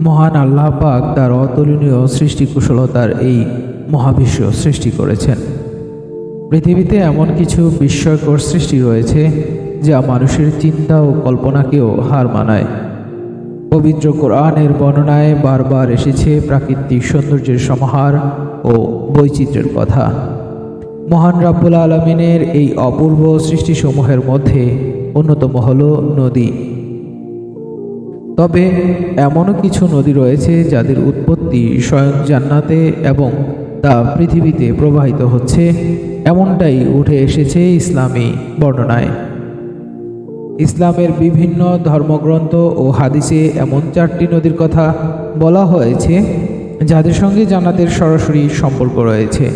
মহান আল্লাহ পাক তার অতুলনীয় সৃষ্টি কুশলতার এই মহাবিশ্ব সৃষ্টি করেছেন। পৃথিবীতে এমন কিছু বিস্ময়কর সৃষ্টি রয়েছে যা মানুষের চিন্তা ও কল্পনাকেও হার মানায়। পবিত্র কোরআনের বর্ণনায় বারবার এসেছে প্রাকৃতিক সৌন্দর্যের সমাহার ও বৈচিত্র্যের কথা। মহান রাব্বুল আলমিনের এই অপূর্ব সৃষ্টিসমূহের মধ্যে অন্যতম হল নদী। তবে এমনও কিছু নদী রয়েছে যাদের উৎপত্তি স্বয়ং জান্নাতে এবং তা পৃথিবীতে প্রবাহিত হচ্ছে, এমনটাই উঠে এসেছে ইসলামী বর্ণনায়। ইসলামের বিভিন্ন ধর্মগ্রন্থ ও হাদিসে এমন চারটি নদীর কথা বলা হয়েছে, যাদের সঙ্গে জান্নাতের সরাসরি সম্পর্ক রয়েছে।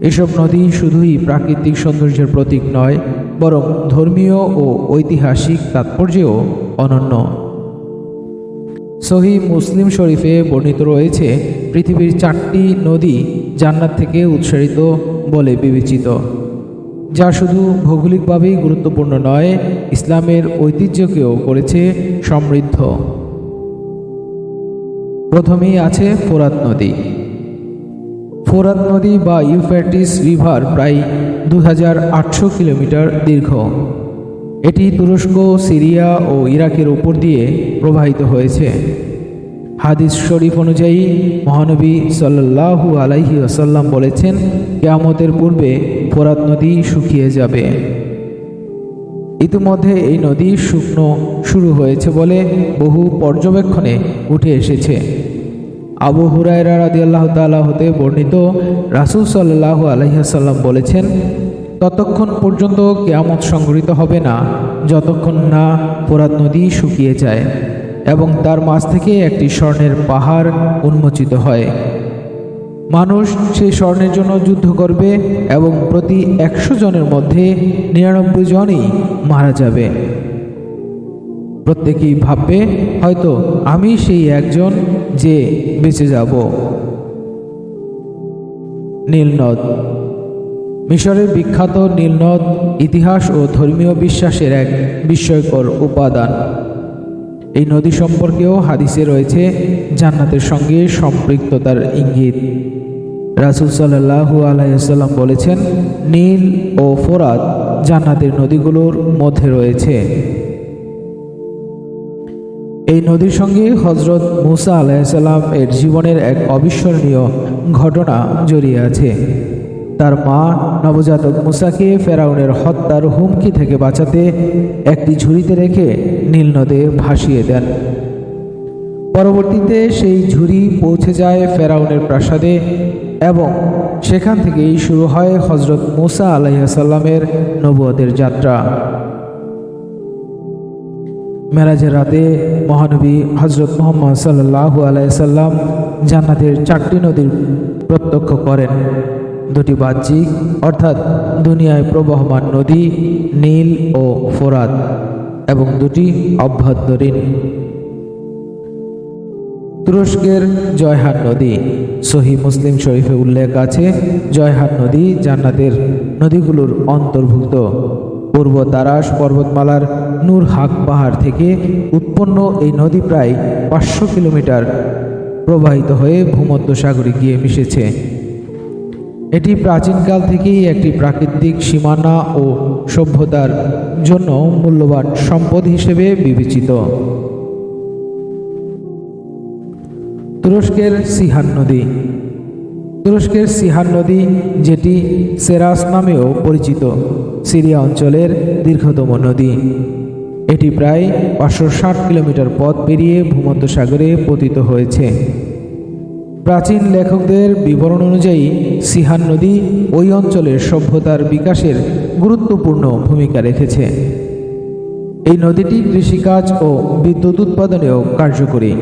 এসব নদী শুধুই প্রাকৃতিক সৌন্দর্যের প্রতীক নয়, বরং ধর্মীয় ও ঐতিহাসিক তাৎপর্যেও অনন্য। সহি মুসলিম শরীফে বর্ণিত রয়েছে, পৃথিবীর চারটি নদী জান্নাত থেকে উৎসারিত বলে বিবেচিত, যা শুধু ভৌগোলিকভাবেই গুরুত্বপূর্ণ নয়, ইসলামের ঐতিহ্যকেও করেছে সমৃদ্ধ। প্রথমেই আছে ফোরাত নদী। ফোরাত নদী বা ইউফ্যাটিস রিভার প্রায় দু হাজার আটশো কিলোমিটার দীর্ঘ। এটি তুরস্ক, সিরিয়া ও ইরাকের উপর দিয়ে প্রবাহিত হয়েছে। হাদিস শরীফ অনুযায়ী, মহানবী সাল্লাল্লাহু আলাইহি আসাল্লাম বলেছেন, কেয়ামতের পূর্বে ফোরাত নদী শুকিয়ে যাবে। ইতিমধ্যে এই নদী শুকনো শুরু হয়েছে বলে বহু পর্যবেক্ষণে উঠে এসেছে। আবু হুরায়রা রাদি আল্লাহ তালা হতে বর্ণিত রাসুল সাল্লাহ আলহিহাসাল্লাম বলেছেন ততক্ষণ পর্যন্ত কেয়ামত সংঘটিত হবে না, যতক্ষণ না ফোরাত নদী শুকিয়ে যায় এবং তার মাঝ থেকে একটি স্বর্ণের পাহাড় উন্মোচিত হয়। মানুষ সেই স্বর্ণের জন্য যুদ্ধ করবে এবং প্রতি একশো জনের মধ্যে নিরানব্বই জনই মারা যাবে। প্রত্যেকেই ভাববে, হয়তো আমি সেই একজন যে বেঁচে যাব। নীলনদ মিশরের বিখ্যাত নীলনদ ইতিহাস ও ধর্মীয় বিশ্বাসের এক বিস্ময়কর উপাদান। এই নদী সম্পর্কেও হাদিসে রয়েছে জান্নাতের সঙ্গে সম্পৃক্ততার ইঙ্গিত। রাসুল সাল্লাহু আলাইসাল্লাম বলেছেন, নীল ও ফোরাত জান্নাতের নদীগুলোর মধ্যে রয়েছে। এই নদীর সঙ্গে হজরত মুসা আলাইসাল্লাম এর জীবনের এক অবিস্মরণীয় ঘটনা জড়িয়ে আছে। তার মা নবজাতক মুসাকে ফেরাউনের হত্যার হুমকি থেকে বাঁচাতে একটি ঝুড়িতে রেখে নীল নদে ভাসিয়ে দেন। পরবর্তীতে সেই ঝুড়ি পৌঁছে যায় ফেরাউনের প্রাসাদে এবং সেখান থেকেই শুরু হয় হজরত মুসা আলাইসাল্লামের নবুয়দের যাত্রা। মেরাজের রাতে মহানবী হজরত মোহাম্মদ সাল্লাহু আলাইসাল্লাম জান্নাতের চারটি নদীর প্রত্যক্ষ করেন। দুটি বাহ্যিক, অর্থাৎ দুনিয়ায় প্রবহমান নদী, নীল ও ফোরাত, এবং দুটি অভ্যন্তরীণ। তুরস্কের জয়হান নদী, সহি মুসলিম শরীফে উল্লেখ আছে, জয়হান নদী জান্নাতের নদীগুলোর অন্তর্ভুক্ত। পূর্ব তারাস পর্বতমালার নূর হাক পাহাড় থেকে উৎপন্ন এই নদী প্রায় পাঁচশো কিলোমিটার প্রবাহিত হয়ে ভূমধ্য সাগরে গিয়ে মিশেছে। এটি প্রাচীনকাল থেকেই একটি প্রাকৃতিক সীমানা ও সভ্যতার জন্য মূল্যবান সম্পদ হিসেবে বিবেচিত। তুরস্কের সিহান নদী। তুরস্কের সিহান নদী, যেটি সেরাস নামেও পরিচিত, সিরিয়া অঞ্চলের দীর্ঘতম নদী। এটি প্রায় পাঁচশো ষাট কিলোমিটার পথ পেরিয়ে ভূমধ্যসাগরে পতিত হয়েছে। প্রাচীন লেখকদের বিবরণ অনুযায়ী সিহান নদী ওই অঞ্চলের সভ্যতার বিকাশের গুরুত্বপূর্ণ ভূমিকা রেখেছে। এই নদীটি কৃষিকাজ ও বিদ্যুৎ উৎপাদনেও কার্যকরী।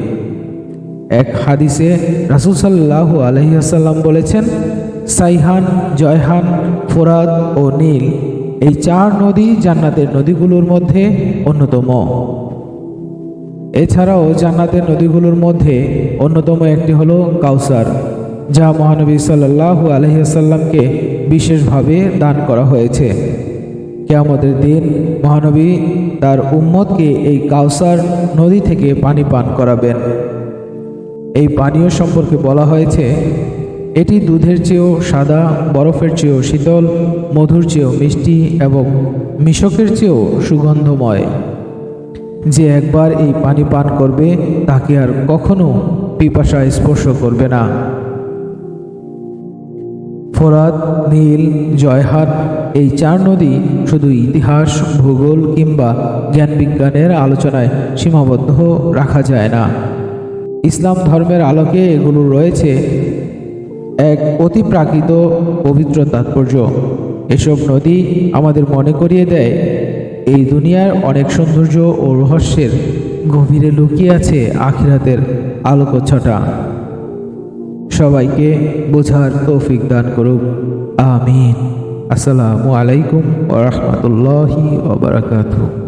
এক হাদিসে রাসুল সাল্লাহ আলহিহাসাল্লাম বলেছেন, সাইহান, জয়হান ফোরাদ ও নীল এই চার নদী জান্নাতের নদীগুলোর মধ্যে অন্যতম। এছাড়াও জান্নাতের নদীগুলোর মধ্যে অন্যতম একটি হলো কাউসার, যা মহানবী সাল্লাহু আলহিহাসাল্লামকে বিশেষভাবে দান করা হয়েছে। কেয়ামতের দিন মহানবী তার উম্মতকে এই কাউসার নদী থেকে পানি পান করাবেন। এই পানীয় সম্পর্কে বলা হয়েছে, এটি দুধের চেয়েও সাদা, বরফের চেয়েও শীতল, মধুর চেয়েও মিষ্টি এবং মিশকের চেয়েও সুগন্ধময়। যে একবার এই পানি পান করবে, তাকে আর কখনো পিপাসা স্পর্শ করবে না। ফোরাত, নীল জয়হাট এই চার নদী শুধু ইতিহাস, ভূগোল কিংবা জ্ঞান বিজ্ঞানের আলোচনায় সীমাবদ্ধ রাখা যায় না। ইসলাম ধর্মের আলোকে এগুলো রয়েছে এক অতি প্রাকৃত পবিত্র তাৎপর্য। এসব নদী আমাদের মনে করিয়ে দেয় এই দুনিয়ার অনেক সৌন্দর্য ও রহস্যের গভীরে লুকিয়ে আছে আখিরাতের আলোকচ্ছটা। সবাইকে বোঝার তৌফিক দান করুক। আমিন। আসসালামু আলাইকুম ওরহমতুল্লাহি ওবরাকাতুহ